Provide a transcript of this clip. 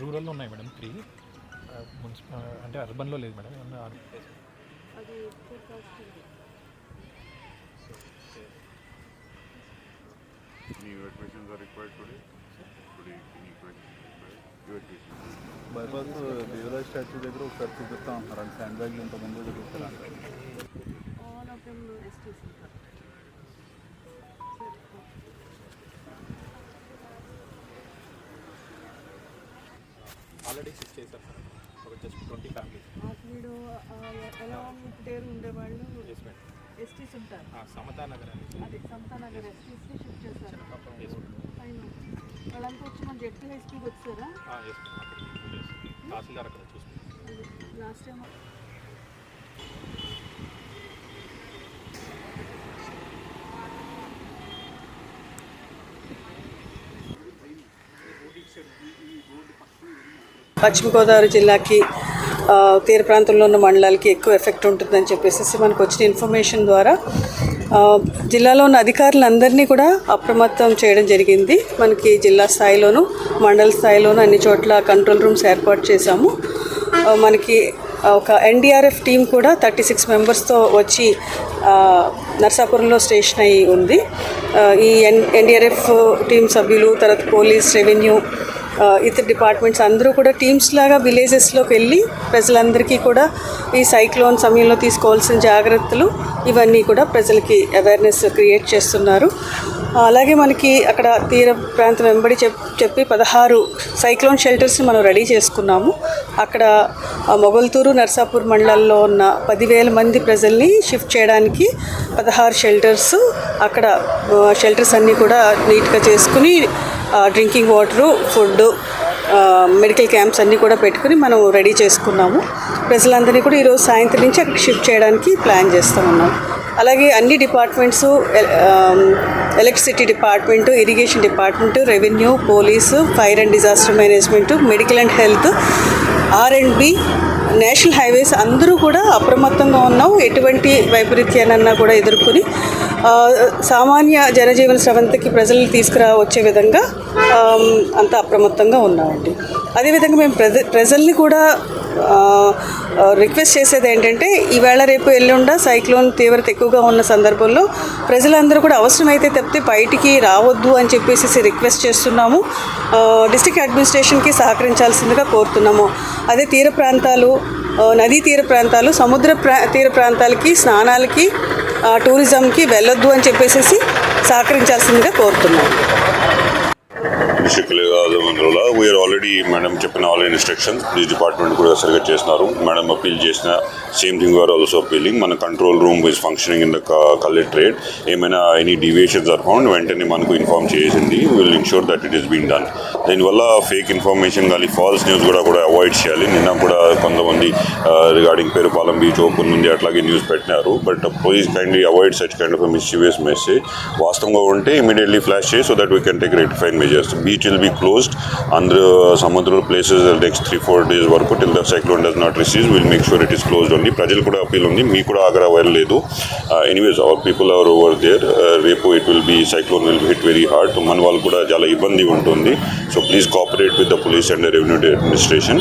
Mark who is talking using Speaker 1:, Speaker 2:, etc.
Speaker 1: రూరల్లో ఉన్నాయి madam three municipal అంటే అర్బన్లో లేదు మేడం ఏమన్నా
Speaker 2: అది forecast
Speaker 3: Any evacuations are required today? Today, any evacuations required? Evacuations.
Speaker 4: Bypass Devaraj statue దగ్గర ఒకసారి చూపిస్తా ఉంటున్నారు అండి శాండ్ బ్యాగ్లు ఇంతమంది చూపిస్తారు
Speaker 2: ఆల్ ఆఫ్ దెమ్ ఎస్టీస్
Speaker 1: ఆల్రెడీ షిఫ్ట్ చేశారు సార్ ఒక జస్ట్ ట్వంటీ ఫ్యామిలీస్
Speaker 2: వీడు ఎలా దేర్ ఉండేవాళ్ళు?
Speaker 1: ఎస్ మేడం
Speaker 2: ఎస్టీస్ ఉంటారు.
Speaker 1: సమతా నగర్
Speaker 2: అది సమతానగర్ ఎస్టీస్ని షిఫ్ట్ చేశారు. పైన వాళ్ళంతా వచ్చి మన జెడ్పీ హై స్కూల్కి వచ్చారా?
Speaker 1: ఎస్ మేడం తహసీల్దార్ అక్కడ చూసుకుంటాం
Speaker 2: లాస్ట్ టైం పశ్చిమ గోదావరి జిల్లాకి తీర ప్రాంతంలో ఉన్న మండలాలకి ఎక్కువ ఎఫెక్ట్ ఉంటుందని చెప్పేసి మనకు వచ్చిన ఇన్ఫర్మేషన్ ద్వారా జిల్లాలో ఉన్న అధికారులందరినీ కూడా అప్రమత్తం చేయడం జరిగింది. మనకి జిల్లా స్థాయిలోను మండల స్థాయిలోను అన్ని చోట్ల కంట్రోల్ రూమ్స్ ఏర్పాటు చేశాము. మనకి ఒక ఎన్డీఆర్ఎఫ్ టీం కూడా థర్టీ సిక్స్ మెంబర్స్తో వచ్చి నర్సాపురంలో స్టేషన్ అయి ఉంది. ఈ ఎన్ ఎన్డీఆర్ఎఫ్ టీం సభ్యులు తర్వాత పోలీస్ రెవెన్యూ ఇతర డిపార్ట్మెంట్స్ అందరూ కూడా టీమ్స్ లాగా విలేజెస్లోకి వెళ్ళి ప్రజలందరికీ కూడా ఈ సైక్లోన్ సమయంలో తీసుకోవాల్సిన జాగ్రత్తలు ఇవన్నీ కూడా ప్రజలకి అవేర్నెస్ క్రియేట్ చేస్తున్నారు. అలాగే మనకి అక్కడ తీర ప్రాంతం వెంబడి చెప్ చెప్పి పదహారు సైక్లోన్ షెల్టర్స్ని మనం రెడీ చేసుకున్నాము. అక్కడ మొగల్తూరు నర్సాపూర్ మండలాల్లో ఉన్న పదివేల మంది ప్రజల్ని షిఫ్ట్ చేయడానికి పదహారు షెల్టర్స్ అక్కడ షెల్టర్స్ అన్నీ కూడా నీట్గా చేసుకుని drinking water food medical camps అన్నీ కూడా పెట్టుకుని మనం రెడీ చేసుకున్నాము. ప్రజలందరినీ కూడా ఈరోజు సాయంత్రం నుంచి అక్కడ షిఫ్ట్ చేయడానికి ప్లాన్ చేస్తూ ఉన్నాం అలాగే అన్ని departments electricity department irrigation department revenue police fire and disaster management medical and health R and B national highways అందరూ కూడా అప్రమత్తంగా ఉన్నాం ఎటువంటి వైపరీత్యానన్నా కూడా ఎదుర్కొని సామాన్య జనజీవన స్రవంతికి ప్రజల్ని తీసుకురా వచ్చే విధంగా అంత అప్రమత్తంగా ఉన్నామండి అదేవిధంగా మేము ప్రజ ప్రజల్ని కూడా రిక్వెస్ట్ చేసేది ఏంటంటే ఈవేళ రేపు ఎల్లుండ సైక్లోన్ తీవ్రత ఎక్కువగా ఉన్న సందర్భంలో ప్రజలందరూ కూడా అవసరమైతే తప్పితే బయటికి రావద్దు అని చెప్పేసి రిక్వెస్ట్ చేస్తున్నాము. డిస్టిక్ డిస్ట్రిక్ట్ అడ్మినిస్ట్రేషన్కి సహకరించాల్సిందిగా కోరుతున్నాము. అదే తీర ప్రాంతాలు నదీ తీర ప్రాంతాలు సముద్ర ప్రా తీర ప్రాంతాలకి స్నానాలకి టూరిజంకి వెళ్ళొద్దు అని చెప్పేసి సహకరించాల్సిందిగా కోరుతున్నాము.
Speaker 3: డిస్ట్రిక్ట్ మండలంలో వీఆర్ ఆల్రెడీ మేడం చెప్పిన ఆల్ ఇన్స్ట్రక్షన్స్ పోలీస్ డిపార్ట్మెంట్ కూడా సరిగ్గా చేస్తున్నారు. మేడం అప్పీల్ చేసిన same thing are also appealing మన control room is functioning in the collectorate ఏమైనా ఎనీ డివియేషన్స్ ఆర్ ఫౌండ్ వెంటనే మనకు ఇన్ఫార్మ్ చేసింది. Will ensure that it is been done దీనివల్ల ఫేక్ ఇన్ఫర్మేషన్ కానీ ఫాల్స్ న్యూస్ కూడా కూడా అవాయిడ్ చేయాలి. నిన్న కూడా కొంతమంది రిగార్డింగ్ పేరుపాలెం బీచ్ ఓపెన్ ఉంది. అట్లాగే న్యూస్ పెట్టినారు. But please kindly avoid such kind of mischievous message వాస్తవంగా ఉంటే ఇమీడియట్లీ ఫ్లాష్ చేసి so that we can take rectifying measures beach will be closed అందరూ సముద్ర places next three four days వరకు till the cyclone does not receive will make sure it is closed only ప్రజలు కూడా appeal ఉంది. మీకు కూడా ఆగ్రా వెళ్ళలేదు anyways our people are over there రేపు it will be cyclone will hit very hard మన వాళ్ళు కూడా చాలా ఇబ్బంది ఉంటుంది. So please cooperate with the police and revenue administration